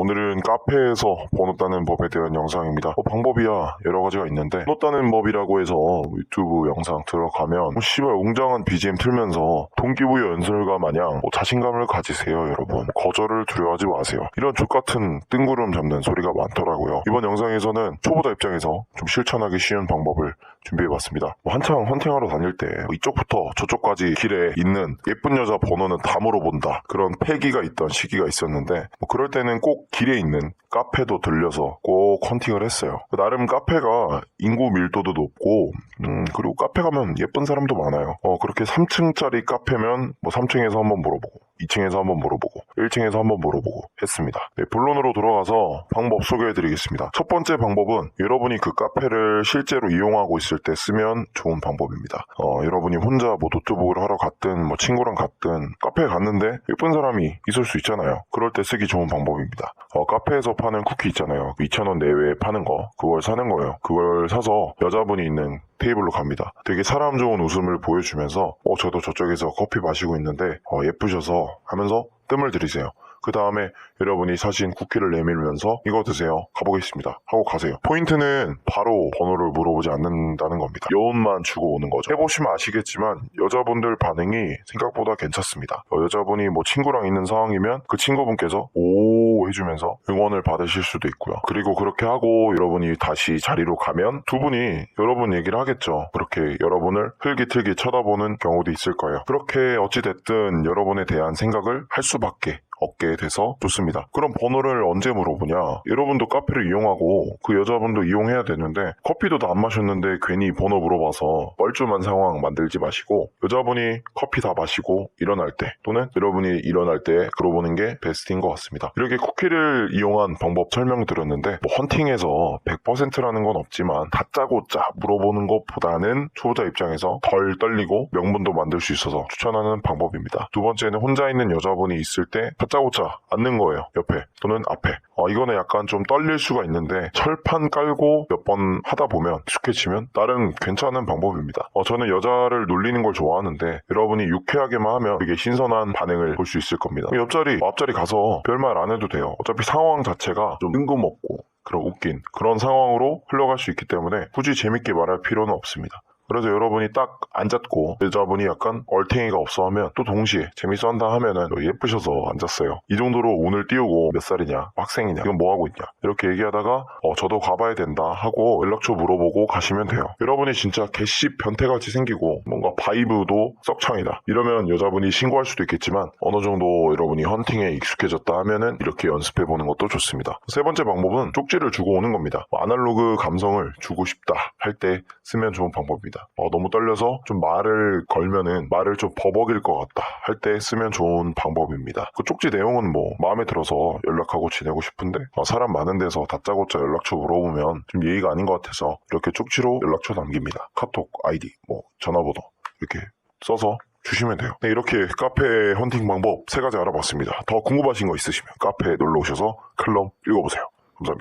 오늘은 카페에서 번호 따는 법에 대한 영상입니다. 뭐 방법이야 여러 가지가 있는데 번호 따는 법이라고 해서 유튜브 영상 들어가면 뭐 씨발 웅장한 BGM 틀면서 동기부여 연설가 마냥 뭐 자신감을 가지세요 여러분. 거절을 두려워하지 마세요. 이런 족같은 뜬구름 잡는 소리가 많더라고요. 이번 영상에서는 초보자 입장에서 좀 실천하기 쉬운 방법을 준비해봤습니다. 뭐 한창 헌팅하러 다닐 때뭐 이쪽부터 저쪽까지 길에 있는 예쁜 여자 번호는 다 물어본다. 그런 패기가 있던 시기가 있었는데 뭐 그럴 때는 꼭 길에 있는 카페도 들려서 꼭 헌팅을 했어요. 나름 카페가 인구 밀도도 높고 음, 그리고 카페 가면 예쁜 사람도 많아요. 어, 그렇게 3층짜리 카페면 뭐 3층에서 한번 물어보고 2층에서 한번 물어보고 1층에서 한번 물어보고 했습니다. 네, 본론으로 돌아가서 방법 소개해드리겠습니다. 첫 번째 방법은 여러분이 그 카페를 실제로 이용하고 있을 때 쓰면 좋은 방법입니다. 어, 여러분이 혼자 뭐 노트북을 하러 갔든 뭐 친구랑 갔든 카페에 갔는데 예쁜 사람이 있을 수 있잖아요. 그럴 때 쓰기 좋은 방법입니다. 어, 카페에서 파는 쿠키 있잖아요. 2,000원 내외에 파는 거 그걸 사는 거예요. 그걸 사서 여자분이 있는 테이블로 갑니다. 되게 사람 좋은 웃음을 보여주면서 어 저도 저쪽에서 커피 마시고 있는데 어, 예쁘셔서 하면서 뜸을 들이세요. 그 다음에 여러분이 사신 쿠키를 내밀면서 이거 드세요. 가보겠습니다. 하고 가세요. 포인트는 바로 번호를 물어보지 않는다는 겁니다. 여운만 주고 오는 거죠. 해보시면 아시겠지만 여자분들 반응이 생각보다 괜찮습니다. 어, 여자분이 뭐 친구랑 있는 상황이면 그 친구분께서 오 해주면서 응원을 받으실 수도 있고요. 그리고 그렇게 하고 여러분이 다시 자리로 가면 두 분이 여러분 얘기를 하겠죠. 그렇게 여러분을 흘기틀기 쳐다보는 경우도 있을 거예요. 그렇게 어찌됐든 여러분에 대한 생각을 할 수밖에 얻게 돼서 좋습니다. 그럼 번호를 언제 물어보냐? 여러분도 카페를 이용하고 그 여자분도 이용해야 되는데 커피도 다 안 마셨는데 괜히 번호 물어봐서 뻘쭘한 상황 만들지 마시고 여자분이 커피 다 마시고 일어날 때 또는 여러분이 일어날 때 물어보는 게 베스트인 것 같습니다. 이렇게 쿠키를 이용한 방법 설명드렸는데 뭐 헌팅에서 100%라는 건 없지만 다짜고짜 물어보는 것보다는 초보자 입장에서 덜 떨리고 명분도 만들 수 있어서 추천하는 방법입니다. 두 번째는 혼자 있는 여자분이 있을 때 다짜고짜 앉는 거예요. 옆에 또는 앞에. 어, 이거는 약간 좀 떨릴 수가 있는데 철판 깔고 몇 번 하다 보면 익숙해지면 나름 괜찮은 방법입니다. 어, 저는 여자를 놀리는 걸 좋아하는데 여러분이 유쾌하게만 하면 되게 신선한 반응을 볼 수 있을 겁니다. 옆자리, 앞자리 가서 별말 안 해도 돼요. 어차피 상황 자체가 좀 뜬금없고 그런 웃긴 그런 상황으로 흘러갈 수 있기 때문에 굳이 재밌게 말할 필요는 없습니다. 그래서 여러분이 딱 앉았고 여자분이 약간 얼탱이가 없어 하면 또 동시에 재밌어 한다 하면은 너 예쁘셔서 앉았어요. 이 정도로 오늘 띄우고 몇 살이냐 학생이냐 이건 뭐 하고 있냐 이렇게 얘기하다가 어 저도 가봐야 된다 하고 연락처 물어보고 가시면 돼요. 여러분이 진짜 개씨 변태같이 생기고 뭔가 바이브도 썩창이다 이러면 여자분이 신고할 수도 있겠지만 어느 정도 여러분이 헌팅에 익숙해졌다 하면은 이렇게 연습해 보는 것도 좋습니다. 세 번째 방법은 쪽지를 주고 오는 겁니다. 뭐 아날로그 감성을 주고 싶다 할 때 쓰면 좋은 방법입니 다. 어, 너무 떨려서 좀 말을 걸면은 말을 좀 버벅일 것 같다 할 때 쓰면 좋은 방법입니다. 그 쪽지 내용은 뭐 마음에 들어서 연락하고 지내고 싶은데 어, 사람 많은 데서 다짜고짜 연락처 물어보면 좀 예의가 아닌 것 같아서 이렇게 쪽지로 연락처 남깁니다. 카톡 아이디 뭐 전화번호 이렇게 써서 주시면 돼요. 네, 이렇게 카페 헌팅 방법 세 가지 알아봤습니다. 더 궁금하신 거 있으시면 카페에 놀러 오셔서 클럽 읽어보세요. 감사합니다.